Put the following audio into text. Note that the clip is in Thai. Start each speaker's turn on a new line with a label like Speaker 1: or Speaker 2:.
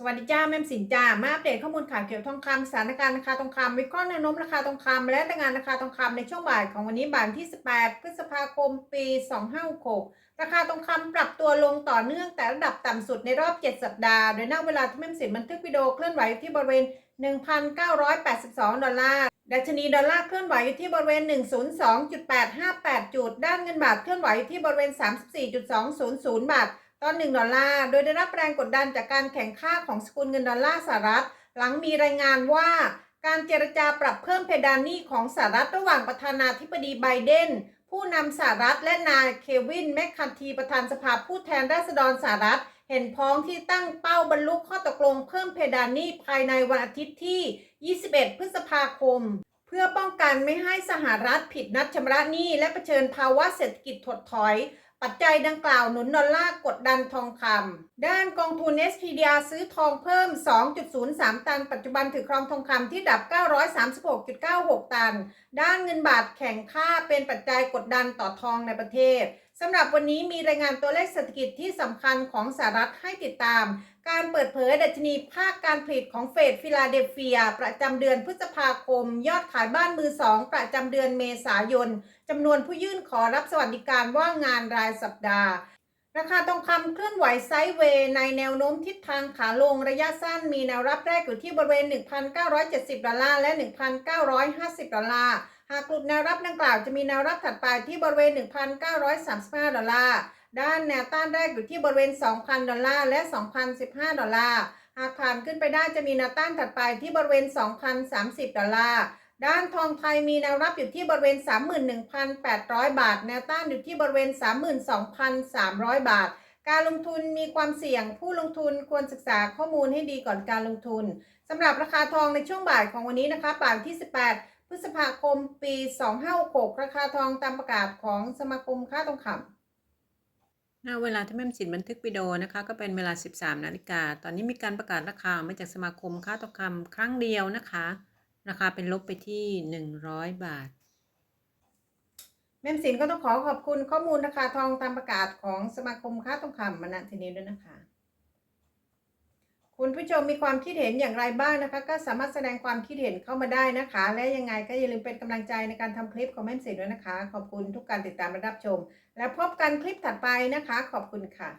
Speaker 1: สวัสดีจ้าแม่มสินจ้ามาอัปเดตข้อมูลข่าวเกี่ยวกับทองคำสถานการณ์ราคาทองคำวิเคราะห์แนวโน้มราคาทองคำและรายงานราคาทองคำในช่วงบ่ายของวันนี้บ่ายที่ 18 พฤษภาคม ปี 2566 ราคาทองคำปรับตัวลงต่อเนื่องแต่ระดับต่ำสุดในรอบ 7 สัปดาห์ โดยณเวลาที่แม่มสินบันทึกวิดีโอเคลื่อนไหวอยู่ที่บริเวณ 1,982 ดอลลาร์ดัชนีดอลลาร์เคลื่อนไหวอยู่ที่บริเวณ 102.858 จุด ด้านเงินบาทเคลื่อนไหวอยู่ที่บริเวณ 34.200 บาท ต่อ1ดอลลาร์ โดยได้รับแรงกดดันจากการแข่งค่าของสกุลเงินดอลลาร์สหรัฐ หลังมีรายงานว่าการเจรจาปรับเพิ่มเพดานหนี้ของสหรัฐระหว่างประธานาธิบดีไบเดน ผู้นำสหรัฐและนายเควินแมคคันทีประธานสภาผู้แทนราษฎรสหรัฐ เห็นพ้องที่ตั้งเป้าบรรลุข้อตกลงเพิ่มเพดานหนี้ภายในวันอาทิตย์ที่ 21 พฤษภาคม เพื่อป้องกันไม่ให้สหรัฐผิดนัดชำระหนี้และเผชิญภาวะเศรษฐกิจถดถอย ปัจจัยดังกล่าวหนุนดอลลาร์กดดันทองคำ ด้านกองทุน SPDR ซื้อทองเพิ่ม 2.03 ตัน ปัจจุบันถือครองทองคำที่ดับ 936.96 ตัน ด้านเงินบาทแข่งค่าเป็นปัจจัยกดดันต่อทองในประเทศ สำหรับวันนี้มีรายงานตัวเลขเศรษฐกิจที่สำคัญของสหรัฐให้ติดตาม การเปิดเผยดัชนีภาคการผลิตของเฟดฟิลาเดลเฟีย ประจำเดือนพฤษภาคม ยอดขายบ้านมือสองประจำเดือนเมษายนจำนวนผู้ยื่นขอรับสวัสดิการว่างงานรายสัปดาห์ ราคาทองคำเคลื่อนไหวไซด์เวย์ในแนวโน้มทิศทางขาลงระยะสั้นมีแนวรับแรกอยู่ที่บริเวณ 1,970 ดอลลาร์และ 1,950 ดอลลาร์ หากหลุดแนวรับดังกล่าวจะมีแนวรับถัดไปที่บริเวณ 1,935 ดอลลาร์ ด้านแนวต้านแรกอยู่ที่บริเวณ 2,000 ดอลลาร์และ 2,015 ดอลลาร์ หากผ่านขึ้นไปได้จะมีแนวต้านถัดไปที่บริเวณ 2,030 ดอลลาร์ ด้านทองไทยมีแนวรับอยู่ที่บริเวณ 31,800 บาท แนวต้านอยู่ที่บริเวณ 32,300 บาท การลงทุนมีความเสี่ยง ผู้ลงทุนควรศึกษาข้อมูลให้ดีก่อนการลงทุนสำหรับราคาทองในช่วงบ่ายของวันนี้นะคะบ่ายที่ 18 พฤษภาคม ปี 2566 ราคาทองตามประกาศของสมาคมค้าทองคำ
Speaker 2: ณเวลาที่แม่มสินบันทึกวิดีโอนะคะก็เป็นเวลา 13 นาฬิกา ตอนนี้มีการประกาศราคามาจากสมาคมค้าทองคำครั้งเดียวนะคะ ราคาเป็นลบไปที่ 100 บาท
Speaker 1: แม่มสินก็ต้องขอขอบคุณข้อมูลราคาทองตามประกาศของสมาคมค้าทองคำมาณทีนี้ด้วยนะคะ คุณผู้ชมมีความคิดเห็นอย่างไรบ้างนะคะ ก็สามารถแสดงความคิดเห็นเข้ามาได้นะคะ และยังไงก็อย่าลืมเป็นกำลังใจในการทำคลิปของแม่มสินด้วยนะคะ ขอบคุณทุกการติดตามและรับชม และพบกันคลิปถัดไปนะคะ ขอบคุณค่ะ